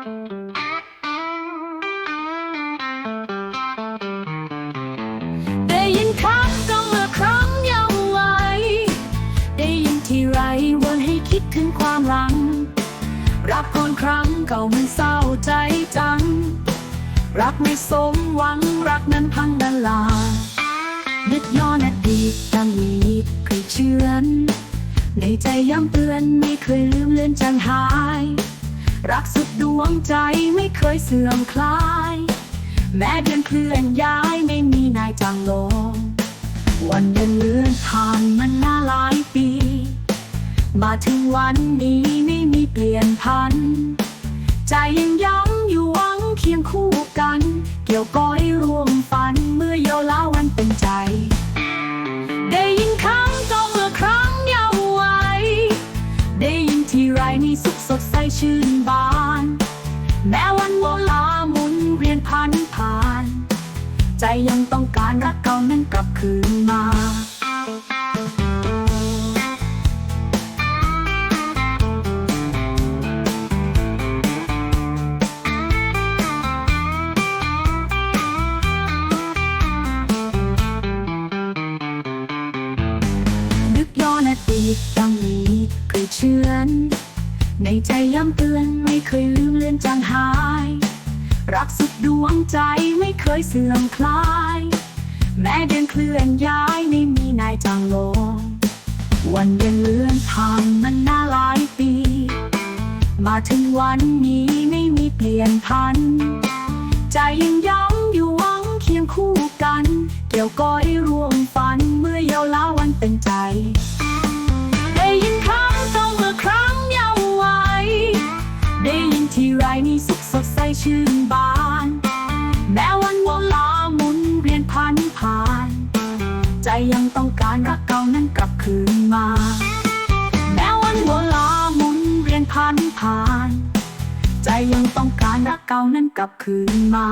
ได้ยินคำก็เมื่อครั้งเยาว์วัยได้ยินทีไรวนให้คิดถึงความหลัง รักคนครั้งเก่ามันเศร้าใจจัง รักไม่สมหวังรักนั้นพังดาลานึกย้อนอดีตดังมีเคยเชื่อนในใจย้ำเตือนไม่เคยลืมเลือนจางหาย รักสุดดวงใจไม่เคยเสื่อมคลาย แม้เดือนเคลื่อนย้ายไม่มีนายจางลง วันเดือนเลื่อนผ่านมันน่าหลายปี มาถึงวันนี้ไม่มีเปลี่ยนพัน ใจยังย้ำอยู่หวังเคียงคู่กัน เกี่ยวก้อย ใจยังต้องการรักเก่านั้นกลับคืนมานึกย้อนอดีตดังมีเคยเชื่อน ในใจย้ำเตือนไม่เคยลืมเลือนจางหาย รักสุดดวงใจไม่เคยเสื่อมคลาย แม้เดือนเคลื่อนย้ายไม่มีนายจางลง วันเดือนเลื่อนผ่านมันน่าหลายปี มาถึงวันนี้ไม่มีเปลี่ยนพัน ใจยังย้ำอยู่หวังเคียงคู่กัน เกี่ยวก้อยร่วมฝันเมื่อเยาว์ลาวันเป็นใจ ชื่นบาน แม้วันเวลาหมุนเวียนพันผ่าน ใจยังต้องการรักเก่านั้นกลับคืนมา แม้วันเวลาหมุนเวียนพันผ่าน ใจยังต้องการรักเก่านั้นกลับคืนมา